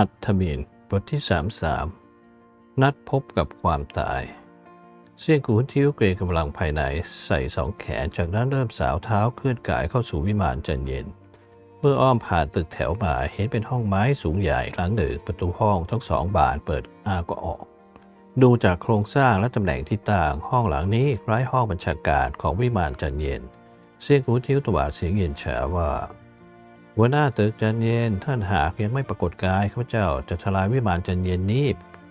หัตถมินบทที่ 33 นัดพบกับความตาย เสี้ยงกูทิ้วเกรงกำลังภายในใส่สองแขน จากนั้นเริ่มสาวเท้าเคลื่อนกายเข้าสู่วิมานจันเย็น เมื่ออ้อมผ่านตึกแถวมาเห็นเป็นห้องไม้สูงใหญ่หลังหนึ่งประตูห้องทั้งสองบานเปิดอ้าก็ออก ดูจากโครงสร้างและตำแหน่งที่ต่างห้องหลังนี้คล้ายห้องบัญชาการของวิมานจันเย็น เสี่ยงกูทิ้วตวาดเสียงเย็นฉาว่า หัวหน้าตึกจันเย็นท่านหากยังไม่ปรากฏกายข้าพเจ้าจะทลายวิมานจันเย็นนี้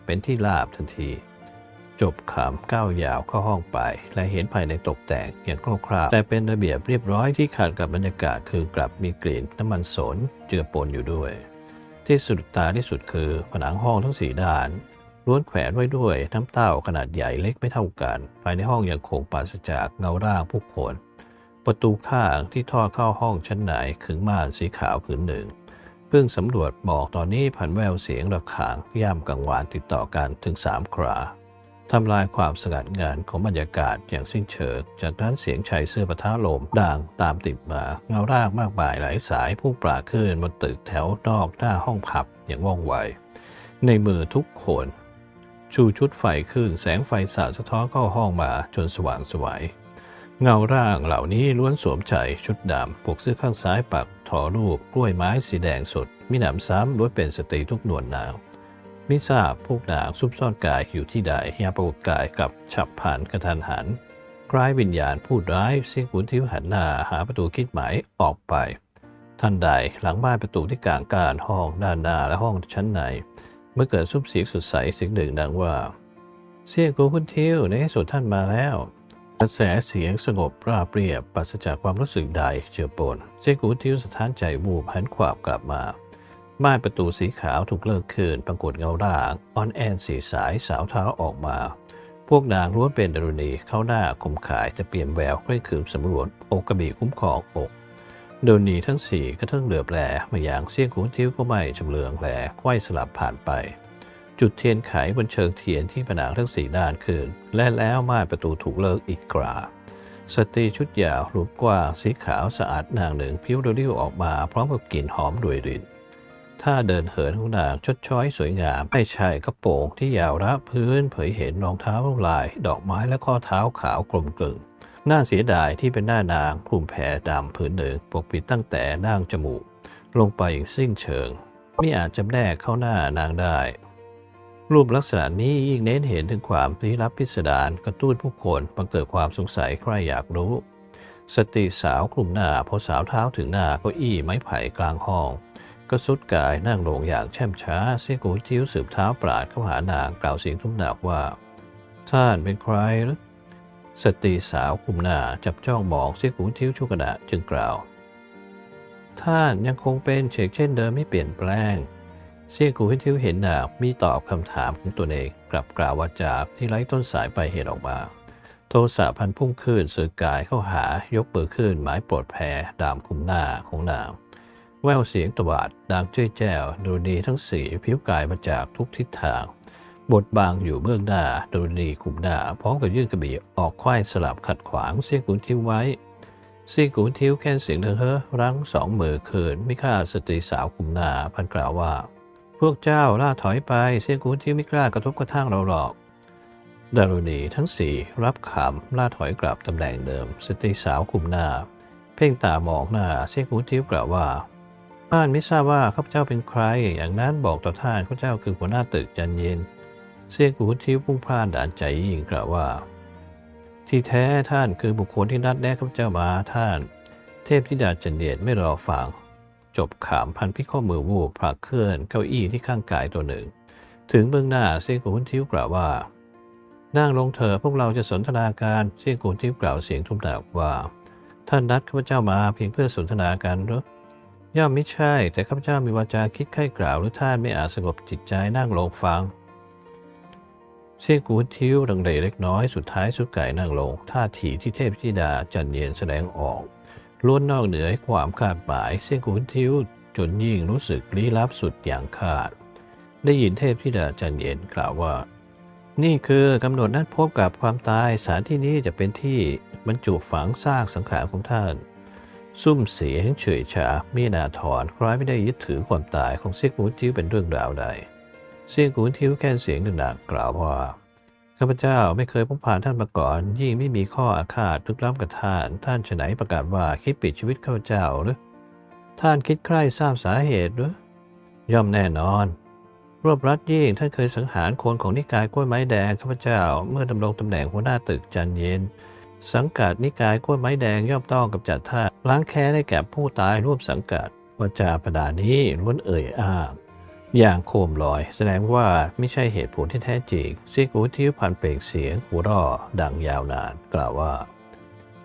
เป็นที่ลาบทันที จบขำก้าวยาวเข้าห้องไป และเห็นภายในตกแต่งอย่างคร่าวๆแต่เป็นระเบียบเรียบร้อยที่ขาดกับบรรยากาศคือกลับมีกลิ่นน้ำมันสนเจือปนอยู่ด้วย ที่สุดตาที่สุดคือผนังห้องทั้งสี่ด้านล้วนแขวนไว้ด้วยน้ำเต้าขนาดใหญ่เล็กไม่เท่ากัน ภายในห้องยังคงปราศจากเงาร่างผู้คน ประตูข้างที่ทอดเข้าห้องชั้นไหนขึงม่านสีขาวผืนหนึ่งเพิ่งสำรวจบอกตอนนี้ผ่านแววเสียงระฆังย่ำกังวานติดต่อกันถึงสามคราทำลายความสงัดงานของบรรยากาศอย่างสิ้นเชิง จากนั้นเสียงชายเสื้อปะทะลมดังตามติดมา เงาร่างมากมายหลายสายพุ่งปราขึ้นบนตึกแถวนอกหน้าห้องผับอย่างว่องไว ในมือทุกคน ชูชุดไฟขึ้นแสงไฟสาดสะท้อนเข้าห้องมาจนสว่างสวย เงาร่างเหล่านี้ล้วนสวมใส่ชุดดำผูกเสื้อข้างซ้ายปักทอรูปกล้วยไม้สีแดงสดมิหนำซ้ำล้วนเป็นสตรีทุกหนวลนางมิทราบพวกนางซุบซ่อนกายอยู่ที่ใดยามปรากฏกายกับฉับพลันกระทันหัน คล้ายวิญญาณพูดร้ายเสียงขุนทิวหันหน้าหาประตูคิดหมายออกไป ทันใดหลังบ้านประตูที่กลางการห้องด้านหน้าและห้องชั้นใน เมื่อเกิดซุบเสียงสุดใสเสียงหนึ่งดังว่า เสียงกูคุณทิวในที่สุดท่านมาแล้ว กระแสเสียงสงบราบเรียบปราศจากความรู้สึกใดเจือปนเซกูทิวสถานใจวูบหันขวาบกลับมาม่านประตูสีขาวถูกเลิกคืนปรากฏเงาร่างอ่อนแอนสีสายสาวเท้าออกมา พวกนางล้วนเป็นดรุณีเข้าหน้าคมขายจะเปลี่ยนแววใกล้คืนสำรวจอกกระบี่คุ้มครองอกดรุณีทั้งสี่ก็ทั้งเหลือบแลมาอย่างเสี้ยงขุนทิวก็ไม่จำเลืองแลไขว้สลับผ่านไป จุดเทียนไขบนเชิงเทียนที่ผนังทั้งสี่ด้านคืน และแล้วม่านประตูถูกเลิกอีกกราสตรีชุดยาวรูปกว้างสีขาวสะอาดนางหนึ่งพิ้วริ้วออกมาพร้อมกับกลิ่นหอมรวยรินท่าเดินเหินของนางชดช้อยสวยงามไม่ใช่กระโปรงที่ยาวระพื้นเผยเห็นรองเท้าลาย ดอกไม้และข้อเท้าขาวกลมกลึงน่าเสียดายที่เป็นหน้านางคลุมแผ่ดำผืนหนึ่งปกปิดตั้งแต่ด่างจมูก ลงไปอย่างสิ้นเชิง ไม่อาจจำแนกเข้าหน้านางได้ รูปลักษณะนี้ยิ่งเน้นเห็นถึงความลี้ลับพิสดารกระตุ้นผู้คนบังเกิดความสงสัยใครอยากรู้ สตรีสาวกลุ่มหน้าพอสาวเท้าถึงหน้าเก้าอี้ไม้ไผ่กลางห้อง ก็สุดกายนั่งลงอย่างแช่มช้า เสียกูทิ้วสืบเท้าปราดเข้าหานางกล่าวเสียงทุ้มหนักว่า ท่านเป็นใครหรือสตรีสาวกลุ่มหน้าจับจ้องมองเสียกูทิ้วชั่วขณะจึงกล่าว ท่านยังคงเป็นเฉกเช่นเดิมไม่เปลี่ยนแปลง เสียกูทิ้วเห็นหนางมีตอบคำถามของตัวเองกลับกล่าววาจาที่ไร้ต้นสายไปเหตุออกมา โทสะพันพุ่งขึ้นสื่อกายเข้าหายกปือขึ้นหมายปรดแพรดามคุมหน้าของนางแววเสียงตวาดดังเจ้ยแจ้วดูดีทั้งสีผิวกายมาจากทุกทิศทางบทบางอยู่เบื้องหน้าดูดีคุมหน้าพร้อมกับยื่นกระบี่ออกควายสลับขัดขวางเสียกุนทิ้วไว้เสียกุนทิ้วแค่เสียงเธอเฮ้อรั้งสองมือเขินไม่ฆ่าสตรีสาวคุมหน้าพันกล่าวว่า พวกเจ้าล่าถอยไปเสียงกุนทิวไม่กล้ากระทบกระทั่งเราหรอก ดารุณีทั้งสี่รับคำล่าถอยกลับตำแหน่งเดิม สตรีสาวคุมหน้า เพ่งตามองหน้าเสียงกุนทิวกล่าวว่าท่านไม่ทราบว่าข้าพเจ้าเป็นใคร อย่างนั้นบอกต่อท่านข้าพเจ้าคือหัวหน้าตึกจันเย็น เสียงกุนทิวพุ่งพลานด่านใจยิ่งกล่าวว่า ที่แท้ท่านคือบุคคลที่นัดแนะข้าพเจ้ามาท่าน เทพธิดาจันเย็นไม่รอฟัง จบขามพันพิข้อมือวูบผลักเคลื่อนเก้าอี้ที่ข้างกายตัวหนึ่ง ถึงเบื้องหน้าเสียงกุนทิวกล่าวว่า นั่งลงเถอะพวกเราจะสนทนาการเสียงกุนทิวกล่าวเสียงทุ้มหนักว่า ท่านนัดข้าพเจ้ามาเพียงเพื่อสนทนากันหรือย่อมไม่ใช่ แต่ข้าพเจ้ามีวาจาคิดไข้กล่าวหรือท่านไม่อาจสงบจิตใจนั่งลงฟังเสียงกูทิ้วดังเดเล็กน้อยสุดท้ายสุดไก่นั่งลง ท่าทีที่เทพธิดาจันเย็นแสดงออก ล้วนนอกเหนือความคาดหมายเสียงกูทิ้วจนยิ่งรู้สึกลี้ลับสุดอย่างขาด ได้ยินเทพธิดาจันเย็นกล่าวว่า นี่คือกำหนดนัดพบกับความตายสถานที่นี้จะเป็นที่บรรจุฝังซากสังขารของท่าน ซุ้มเสียงเฉยชามีนาถอนคล้ายไม่ได้ยึดถือความตายของเซียงกูทิวเป็นเรื่องราวใดเซียงกูทิวแค่เสียงหนักกล่าวว่า ข้าพเจ้าไม่เคยพบผ่านท่านมาก่อน ยิ่งไม่มีข้ออาฆาตลึกล้ำกับท่าน ท่านฉไหนประกาศว่าคิดปิดชีวิตข้าพเจ้าหรือท่านคิดใคร่ทราบสาเหตุหรือย่อมแน่นอน รวบรัดยิ่งท่านเคยสังหารคนของนิกายกล้วยไม้แดงข้าพเจ้า เมื่อดำรงตำแหน่งหัวหน้าตึกจันเย็น สังกัดนิกายกล้วยไม้แดงย่อมต้องกับจัดท่าล้างแค้นให้แก่ผู้ตายร่วมสังกัดวาจาประดานี้ล้วนเอ่ยอ้าง อย่างโคมลอย แสดงว่าไม่ใช่เหตุผลที่แท้จริงซีกูทิวพันเปล่งเสียงหัวเราะดังยาวนาน กล่าวว่า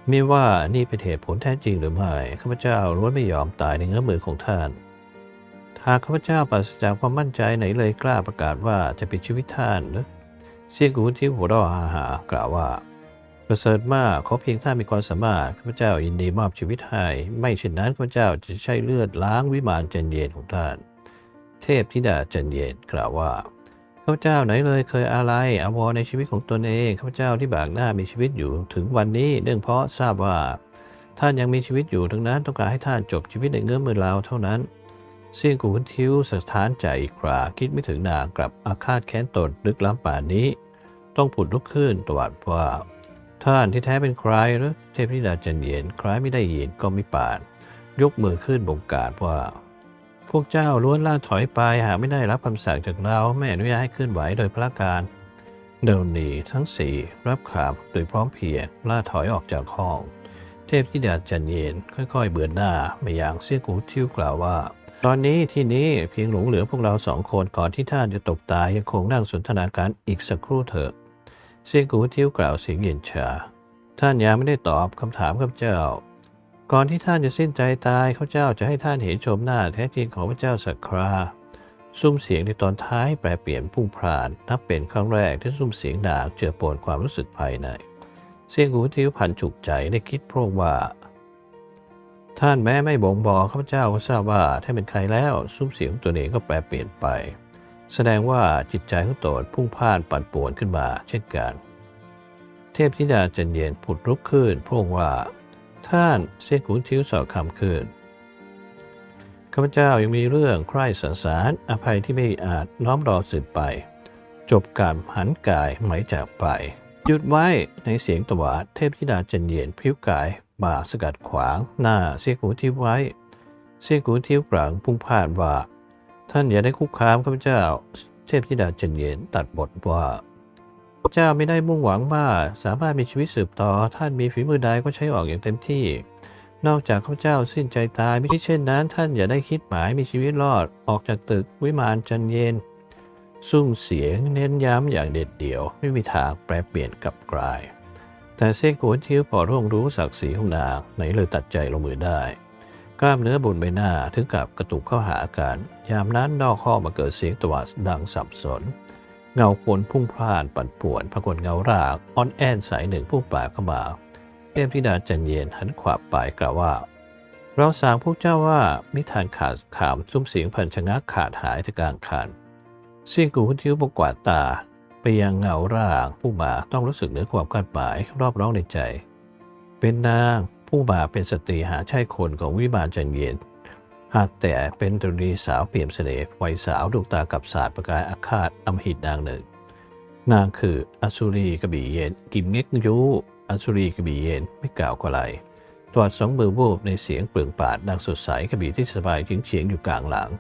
ไม่ว่านี่เป็นเหตุผลแท้จริงหรือไม่ข้าพเจ้าล้วนไม่ยอมตายในเงื้อมือของท่านหากข้าพเจ้าปราศจากความมั่นใจไหนเลยกล้าประกาศว่าจะปิดชีวิตท่านหรือเซียกูที่หัวเราะฮาฮากล่าวว่า ประเสริฐมากขอเพียงท่านมีความสามารถข้าพเจ้ายินดีมอบชีวิตให้ไม่เช่นนั้นข้าพเจ้าจะใช้เลือดล้างวิมานเจนเย็นของท่าน เทพธิดาจันเย็นกล่าวว่าข้าพเจ้าไหนเลยเคยอะไรอาวรในชีวิตของตนเองข้าพเจ้าที่บากหน้ามีชีวิตอยู่ถึงวันนี้เนื่องเพราะทราบว่า ท่านยังมีชีวิตอยู่ดังนั้นต้องการให้ท่านจบชีวิตในเงื้อมือเราเท่านั้นเสี่ยงกูนทิวสถานใจอีกคราคิดไม่ถึงนางกลับอาฆาตแค้นตนลึกล้ำป่านนี้ ต้องผุดลุกขึ้นตวัดว่า ท่านที่แท้เป็นใครหรือเทพธิดาจันเย็นคล้ายไม่ได้ยินก็ไม่ปาน ยกมือขึ้นบงการว่า พวกเจ้าล้วนล่าถอยไปหากไม่ได้รับคำสั่งจากเราไม่อนุญาตให้เคลื่อนไหวโดยพระการ เดินหนีทั้งสี่รับข่าวโดยพร้อมเพรียงล่าถอยออกจากห้อง เทพธิดาจันเย็นค่อยๆ เบือนหน้าไมาอย่างเสี่ยกูทิวกล่าวว่า ตอนนี้ที่นี้เพียงหลงเหลือพวกเราสองคนก่อนที่ท่านจะตกตายยังคงนั่งสนทนาการอีกสักครู่เถอะเสี่ยกูทิวกล่าวเสียงเย็นชาท่านยังไม่ได้ตอบคำถามข้าพเจ้า ก่อนที่ท่านจะสิ้นใจตายข้าเจ้าจะให้ท่านเห็นชมหน้าแท้จริงของพระเจ้าสักคราซุ้มเสียงในตอนท้ายแปรเปลี่ยนพุ่งพลานนับเป็นครั้งแรกที่ซุ้มเสียงด่าเจือปนความรู้สึกภายใน เสียงหูทิวพันจุกใจได้คิดโพร่งว่า ท่านแม้ไม่บ่งบอกข้าพเจ้าก็ทราบว่าท่านเป็นใครแล้วซุ้มเสียงตัวเองก็แปรเปลี่ยนไป แสดงว่าจิตใจของตนพุ่งพล่านปั่นป่วนขึ้นมา เช่นกัน เทพธิดาจันเย็นผุดลุกขึ้นโพร่งว่า ท่านเสียงหูทิวสอบคำขึ้นข้าพเจ้ายังมีเรื่องใคร่สรรสารอภัยที่ไม่อาจน้อมรอสืบไป จบการหันกายไหมจากไป หยุดไว้ในเสียงตวาดเทพธิดาจันเย็นผิวกายบ่าสกัดขวาง หน้าเสียกูทิวไว้ เสียกูทิวกลางพุ่งพลาดว่า ท่านอย่าได้คุกคามข้าพเจ้า เทพธิดาจันเย็นตัดบทว่า เจ้าไม่ได้มุ่งหวังว่าสามารถมีชีวิตสืบต่อ ท่านมีฝีมือใดก็ใช้ออกอย่างเต็มที่ นอกจากข้าพเจ้าสิ้นใจตายไม่ใช่เช่นนั้น ท่านอย่าได้คิดหมายมีชีวิตรอดออกจากตึกวิมานจันเย็นซุ้มเสียงเน้นย้ำอย่างเด็ดเดี่ยว ไม่มีทางแปรเปลี่ยนกลับกลาย แต่เซกโกนทิวพอร่วงรู้ศักดิ์ศรีของนางไหนเลยตัดใจลงมือได้ กล้ามเนื้อบนใบหน้าถึงกับกระตุกเข้าหากันยามนั้นนอกห้องมาเกิดเสียงตวาดดังสับสน เงาคนพุ่งพลานปั่นป่วนปรากฏเงารากอ่อนแอนสายหนึ่งพุ่งป่าเข้ามาเทพธิดาจันเย็นหันขวาไปกล่าวว่า เราสั่งพวกเจ้าว่ามิทานขาดขามซุ้มเสียงพันชะงักขาดหายจากกลางคันเสียงกูทิวประกวาดตา ไปยังเงาร่างผู้มาต้องรู้สึกเหนือความคาดหมายรอบร้องในใจ เป็นนางผู้มาเป็นสตรีหาใช่คนของวิมานจันเย็น หากแต่เป็นตรีสาวเปี่ยมเสน่ห์วัยสาวดวงตากับศาสตร์ประกายอาฆาตอำหิตนางหนึ่ง นางคืออสุรีกระบี่เย็นกิมเง็กยูอสุรีกระบี่เย็นไม่กล่าวกว่าไรตวัดสองมือโวบในเสียงเปลืองปาดดังสดใสกระบี่ที่สบายทิ้งเฉียงอยู่กลางหลัง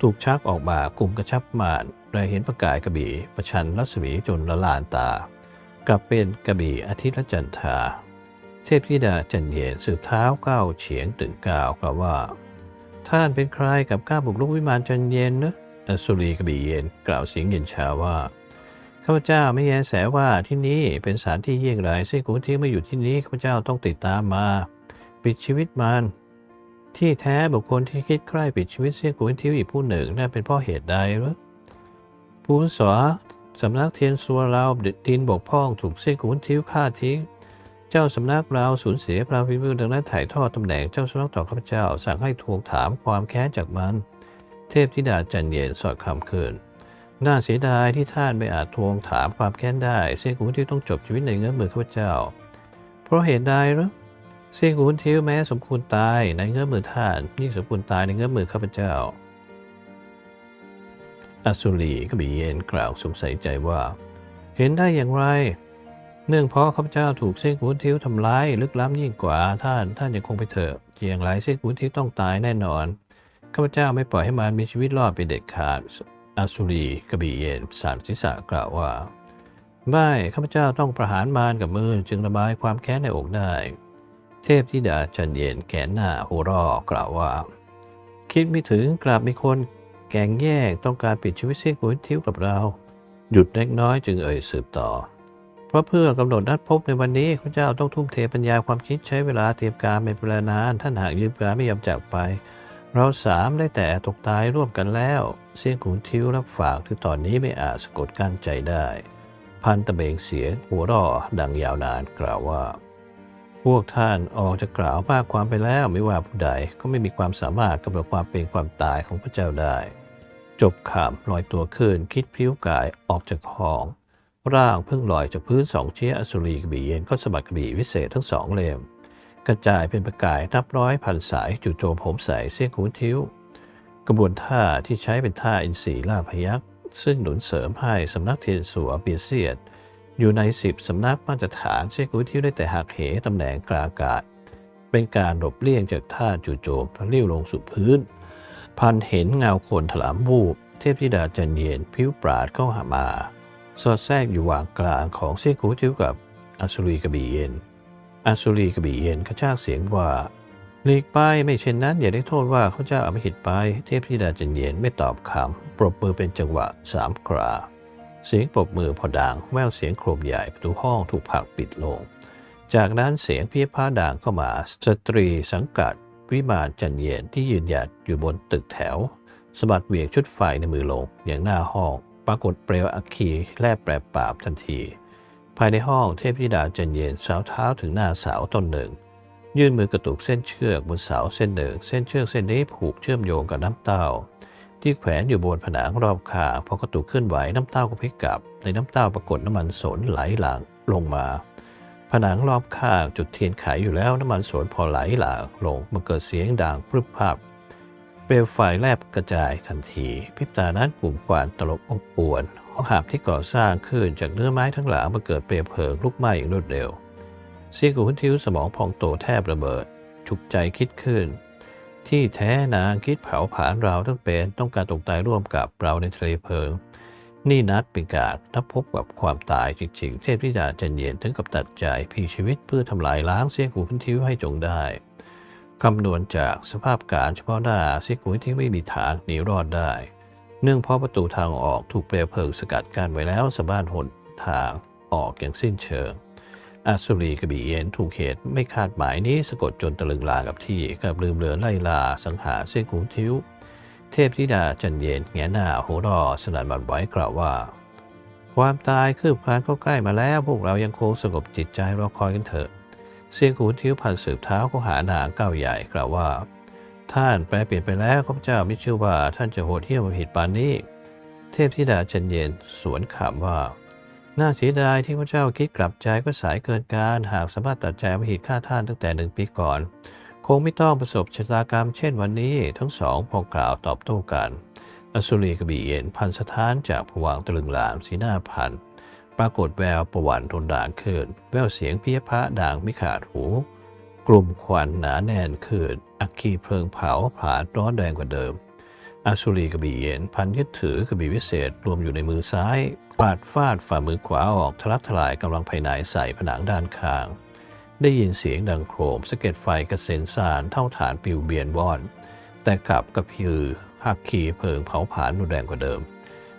ถูกชักออกมากลุ่มกระชับมานได้เห็นประกายกระบี่ประชันรัศมีจนละลานตา กลับเป็นกระบี่อาทิตย์ละจันทา เทพธิดาจันเย็นสืบเท้าก้าวเฉียงตึงกล่าวกล่าวว่า ท่านเป็นใครกับกล้าบุกรุกวิมานจนเย็นนะอสุรีกระบี่เย็นกล่าวเสียงเย็นชาว่าข้าพเจ้าไม่แยแสว่าที่นี่เป็นสถานที่เยี่ยงไรซึ่งกูที่ไม่อยู่ที่นี้ข้าพเจ้าต้องติดตามมา ปิดชีวิตมันที่แท้บุคคลที่คิดใคร่ปิดชีวิตเสี่ยงกูทิวอีกผู้หนึ่งนั่นเป็นเพราะเหตุใดหรือผู้สวสำนักเทียนซัวเราดินบกพร่องถูกเสี่ยงกูทิวฆ่าทิ้ง เจ้าสำนักเราสูญเสียพระพิมือดังนั้นถ่ายทอดตำแหน่งเจ้าสำนักต่อข้าพเจ้า สั่งให้ทวงถามความแค้นจากมัน เทพธิดาจันเย็นสอดคำคืนน่าเสียดายที่ท่านไม่อาจทวงถามความแค้นได้เสี่ยงกูที่ต้องจบชีวิตในเงื้อมือข้าพเจ้า เพราะเหตุใดหรือเสี่ยงขุนทิวแม้สมควรตายในเงื้อมือท่านยิ่งสมควรตายในเงื้อมือข้าพเจ้าอสุรีก็บีเย็นกล่าวสงสัยใจว่า เห็นได้อย่างไร เนื่องเพราะข้าพเจ้าถูกเส้นขุนทิวทำร้ายลึกล้ำยิ่งกว่าท่าน ท่านยังคงไปเถอะอย่างไรเส้นขุนทิวต้องตายแน่นอน ข้าพเจ้าไม่ปล่อยให้มันมีชีวิตรอดเป็นเด็ดขาดอาสุรีกระบี่เย็นสารศีรษะกล่าวว่า ไม่ ข้าพเจ้าต้องประหารมารกับมือจึงระบายความแค้นในอกได้ เทพธิดาจันเย็นแขนหน้าหัวรอกล่าวว่า คิดไม่ถึงกลับมีคนแกงแยกต้องการปิดชีวิตเส้นขุนทิวกับเรา หยุดเล็กน้อยจึงเอ่ยสืบต่อ เพราะเพื่อกำหนดนัดพบในวันนี้ข้าเจ้าต้องทุ่มเทปัญญาความคิดใช้เวลาเตรียมการเป็นเวลานานท่านหากยืมการไม่ยอมจากไป เราสามได้แต่ตกตายร่วมกันแล้ว เสียงขุนทิวรับฝากที่ตอนนี้ไม่อาจสะกดกั้นใจได้ พันตะเบงเสียงหัวร่อดังยาวนานกล่าวว่า พวกท่านออกจะกล่าวมากความไปแล้วไม่ว่าผู้ใดก็ไม่มีความสามารถกำหนดความเป็นความตายของพระเจ้าได้ จบขำลอยตัวขึ้นคิดพิ้วกายออกจากห้อง ร่างเพิ่งลอยจากพื้นสองเชี้ยอสุรีกระบี่เย็นก็สะบัดกระบี่วิเศษทั้งสองเล่มกระจายเป็นประกายนับร้อยพันสายจู่โจมผมใสเส้นขุนทิ้ว กระบวนท่าที่ใช้เป็นท่าอินทรีล่าพยักษ์ซึ่งหนุนเสริมให้สำนักเทียนสัวเบียเซียด อยู่ในสิบสำนักมาตรฐานเส้นขุนทิ้วได้แต่หักเหตำแหน่งกลางอากาศ เป็นการหลบเลี่ยงจากท่าจู่โจมพลิ้วลงสู่พื้น พันเห็นเงาคนถลำวูบเทพธิดาจันเย็นผิวปราดเข้าหามา สอดแทรกอยู่หว่างกลางของเส้นขุนทิวกับอัสุรีกระบี่เย็นอัสุรีกระบี่เย็นกระชากเสียงว่าหลีกไปไม่เช่นนั้นอย่าได้โทษว่าเขาเจ้าอมหิตไป เทพธิดาจันเย็นไม่ตอบคำปรบมือเป็นจังหวะสามคราเสียงปรบมือพอดังแววเสียงโครมใหญ่ประตูห้องถูกผลักปิดลง จากนั้นเสียงเพี้ยพ้าด่างเข้ามาสตรีสังกัด วิมานจันเย็นที่ยืนหยัดอยู่บนตึกแถวสะบัดเวี่ยงชุดไฟในมือลงอย่างหน้าห้อง ปรากฏเปลวอัคคีแลบแปรปราบทันที ภายในห้องเทพธิดาจันเย็นสาวเท้าถึงหน้าเสาต้นหนึ่ง ยื่นมือกระตุกเส้นเชือกบนเสาเส้นหนึ่ง เส้นเชือกเส้นนี้ผูกเชื่อมโยงกับน้ำเต้า ที่แขวนอยู่บนผนังรอบข้างพอกระตุกเคลื่อนไหวน้ำเต้าก็พลิกกลับ ในน้ำเต้าปรากฏน้ำมันสนไหลหลากลงมาผนังรอบข้างจุดเทียนไขอยู่แล้วน้ำมันสนพอไหลหลากลงมันเกิดเสียงดังพรึบพรับ เปลวไฟแลบกระจายทันที พิบตานั้นกลุ่มควันตลบอบอวนห้องหาบที่ก่อสร้างขึ้นจากเนื้อไม้ทั้งหลายมาเกิดเปลวเพลิงลุกไหม้อย่างรวดเร็วเสียงของทิวสมองพองโตแทบระเบิด ฉุกใจคิดขึ้น ที่แท้นางคิดเผาผลาญเราทั้งเป็นต้องการตกตายร่วมกับเราในทะเลเพลิง นี่นัดเป็นการนับพบกับความตายจริงๆ เทพธิดาจันเย็นถึงกับตัดใจพีชีวิตเพื่อทำลายล้างเสียงของคุณทิวให้จงได้ คำนวณจากสภาพการเฉพาะหน้าซิกุยที่ไม่มีทางหนีรอดได้ เนื่องเพราะประตูทางออกถูกเปลวเพลิงสกัดกั้นไว้แล้วสะบ้านหนทางออกอย่างสิ้นเชิงอาสุรีกระบี่เย็นถูกเหตุไม่คาดหมายนี้สะกดจนตะลึงลากับที่กับลืมเลือนไล่ลาสังหารเส้นขุนทิ้ว เทพธิดาจันเย็นแงหน้าโหรอสนันบันไหวกล่าวว่า ความตายคืบคลานเข้าใกล้มาแล้วพวกเรายังคงสงบจิตใจรอคอยกันเถอะ เสียงขุนทิวพันสืบเท้าเขาหานางก้าวใหญ่กล่าวว่า ท่านแปลเปลี่ยนไปแล้วข้าพเจ้าไม่เชื่อว่าท่านจะโหดเหี้ยมมาผิดปานนี้ เทพธิดาจันเย็นสวนขำว่า น่าเสียดายที่พระเจ้าคิดกลับใจก็สายเกินการหากสามารถตัดใจมหิตฆ่าท่านตั้งแต่หนึ่งปีก่อน คงไม่ต้องประสบชะตากรรมเช่นวันนี้ ทั้งสองพอกล่าวตอบโต้กันอสุรีกระบี่เย็นพันสถานจากผวังตะลึงหลามสีหน้าพัน ปรากฏแววประวันทนด่านขึ้น แววเสียงเพี้ยพระด่างไม่ขาดหู กลุ่มควันหนาแน่นขึ้น อัคคีเพลิงเผาผาดร้อนแรงกว่าเดิมอสุรีกระบี่เย็นพันยึดถือกระบี่วิเศษรวมอยู่ในมือซ้ายปาดฟาดฝ่ามือขวาออกทะลักทลายกำลังภายในใส่ผนังด้านข้าง ได้ยินเสียงดังโครมสะเก็ดไฟกระเซ็นสานเท่าฐานปิวเบียนว่อน แต่กลับกระพือหักขีเพลิงเผาผลาญรุนแรงกว่าเดิม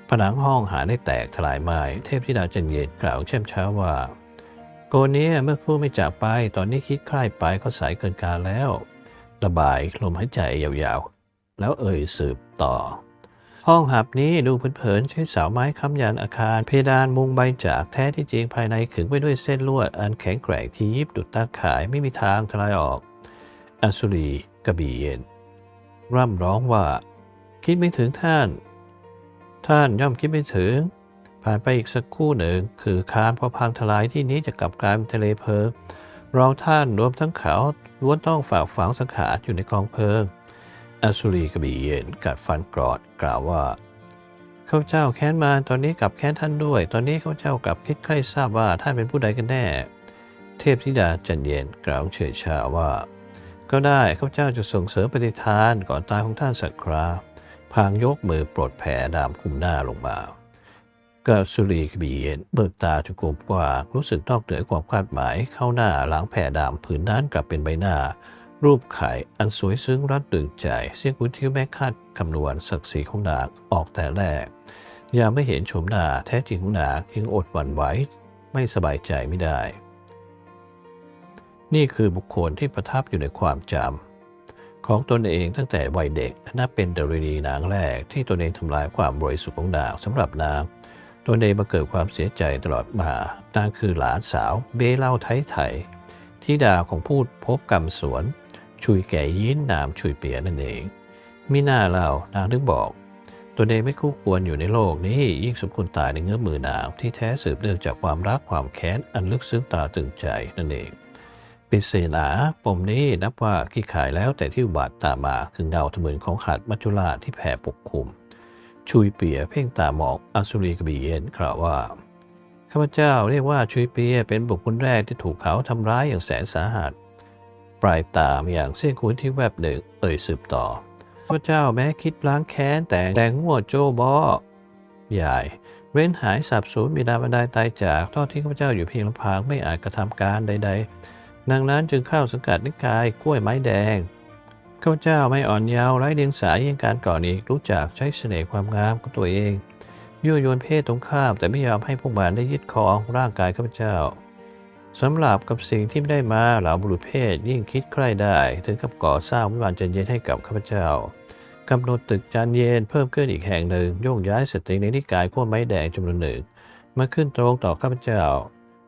ผนังห้องหาได้แตกทลายไม้เทพธิดาจันเย็นกล่าวเช่มช้าว่า โกเนี้เมื่อคู่ไม่จากไป ตอนนี้คิดใคร่ไปก็สายเกินการแล้ว ระบายลมหายใจยาวๆ แล้วเอ่ยสืบต่อ ห้องหับนี้ดูเผินๆใช้เสาไม้ค้ำยันอาคาร เพดานมุงใบจากแท้ที่จริงภายในขึงไว้ด้วยเส้นลวด อันแข็งแกร่งที่ยิบดุดตาขายไม่มีทางทลายออกอสุรีกระบี่เย็น ร่ำร้องว่า คิดไม่ถึงท่าน ท่านย่อมคิดไม่ถึง ผ่านไปอีกสักคู่หนึ่ง คือคานพอพังทลายที่นี้จะกลับกลายเป็นทะเลเพลิงเราท่านรวมทั้งเขาล้วนต้องฝากฝังสังขารอยู่ในกองเพลิงอสุรีกระบี่เย็นกัดฟันกรอดกล่าวว่าข้าเจ้าแค้นมาตอนนี้กลับแค้นท่านด้วย ตอนนี้ข้าเจ้ากลับคิดใคร่ทราบว่าท่านเป็นผู้ใดกันแน่ เทพธิดาจันเย็นกล่าวเฉยชาว่า ก็ได้ข้าเจ้าจะส่งเสริมปฏิทานก่อนตายของท่านสักครา พางยกมือปลดแผลดามคุมหน้าลงมา กาสุรีกบีเย็นเบิกตาจุกลมกว่ารู้สึกนอกเหนือความคาดหมายเข้าหน้าล้างแผ่ดามผืนนั้นกลับเป็นใบหน้า รูปไข่อันสวยซึ้งรัดดึงใจเสียงคุณที่แม่คาดคำนวณศักดิ์ศรีของนางออกแต่แรกยามไม่เห็นชมหน้าแท้จริงของนางยังอดหวั่นไหวไม่สบายใจไม่ได้ นี่คือบุคคลที่ประทับอยู่ในความจำ ของตนเองตั้งแต่วัยเด็กนับเป็นดารินีนางแรกที่ตนเองทำลายความบริสุทธิ์ของนางสำหรับนางตนเองมาเกิดความเสียใจตลอดมานางคือหลานสาวเบเล่าไทยไทยที่ดาของพูดพบกรรมสวน ชุยแก่ยินนามชุยเปียนั่นเองมิน่าเล่านางถึงบอกตนเองไม่คู่ควรอยู่ในโลกนี้ยิ่งสมควรตายในเงื้อมือนางที่แท้สืบเนื่องจากความรักความแค้นอันลึกซึ้งตาตึงใจนั่นเอง ปริศนาปมนี้นับว่าขี้ขายแล้วแต่ที่บาทตามมาคือเงาทะมึนของขาดมัจจุราชที่แผ่ปกคลุม ชุยเปียเพ่งตามองอสุรีกบีเย็นกล่าวว่าข้าพเจ้าเรียกว่าชุยเปียเป็นบุคคลแรกที่ถูกเขาทำร้ายอย่างแสนสาหัส ปลายตามอย่างเส้นคุ้นที่แวบหนึ่งเอ่ยสืบต่อข้าพเจ้าแม้คิดล้างแค้นแต่แต่งัวโจบอใหญ่เว้นหายสับสูญบิดาบรรดาตายจากทอดที่ข้าพเจ้าอยู่เพียงลำพังไม่อาจกระทำการใด ๆ ดังนั้นจึงเข้าสังกัดนิกายกล้วยไม้แดงข้าพเจ้าไม่อ่อนเยาว์ไร้เดียงสายังการก่อนอีกรู้จักใช้เสน่ห์ความงามของตัวเองยั่วยวนเพศตรงข้ามแต่ไม่ยอมให้พวกมันได้ยึดครองร่างกายข้าพเจ้าสำหรับกับสิ่งที่ไม่ได้มาเหล่าบุรุษเพศยิ่งคิดใคร่ได้ ถึงกับก่อสร้างวิมานจันเย็นให้กับข้าพเจ้ากำหนดตึกจานเย็นเพิ่มขึ้นอีกแห่งหนึ่งโยกย้ายสตรีในนิกายขั้วไม้แดงจำนวนหนึ่งมาขึ้นตรงต่อข้าพเจ้า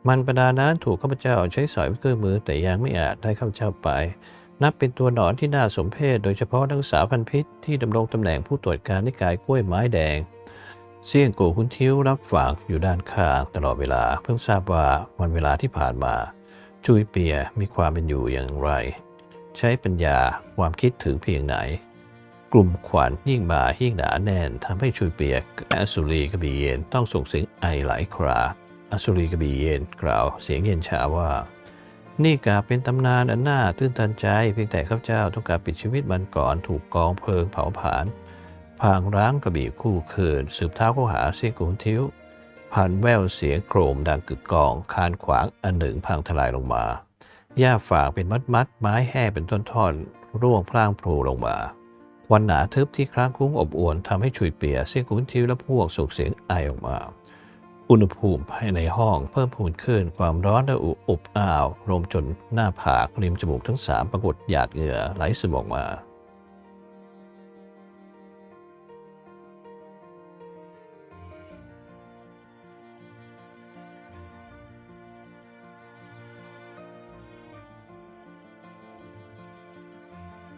มันประดานั้นถูกข้าพเจ้าใช้สอยเครื่องมือแต่ยังไม่อาจได้ข้าพเจ้าไป นับเป็นตัวหนอนที่น่าสมเพชโดยเฉพาะนักศึกษาพันพิษที่ดำรงตำแหน่งผู้ตรวจการนิกายกล้วยไม้แดงเสี่ยงกูคุณทิวรับฝากอยู่ด้านข้างตลอดเวลาเพิ่งทราบว่าวันเวลาที่ผ่านมา จุยเปียมีความเป็นอยู่อย่างไร ใช้ปัญญาความคิดถึงเพียงไหน กลุ่มขวัญยิ่งมายิ่งหนาแน่นทำให้ชุยเปียกและสุรีกระบี่เย็นต้องส่งเสียงไอหลายครา อสุรีกระบี่เย็นกล่าวเสียงเย็นชาว่า นี่กาเป็นตำนานอันน่าตื้นตันใจเพียงแต่ข้าพเจ้าต้องการปิดชีวิตมันก่อนถูกกองเพลิงเผาผลาญพางร้างกระบี่คู่คืน สืบเท้าเข้าหาเสียงกุนทิวผ่านแววเสียงโครมดังกึกกองคานขวางอันหนึ่งพังทลายลงมาหญ้าฝางเป็นมัดมัดไม้แห้งเป็นท่อนร่วงพล่างพลูลงมา วันหนาทึบที่ครั้างคลุ้งอบอวนทำให้ฉุยเปียเสียงกุนทิวและพวกส่งเสียงไอออกมา อุณหภูมิภายในห้องเพิ่มพูนขึ้นความร้อนและอุอบอ้าวรวมจนหน้าผากริมจมูกทั้งสามปรากฏหยาดเหงื่อไหลซึมออกมา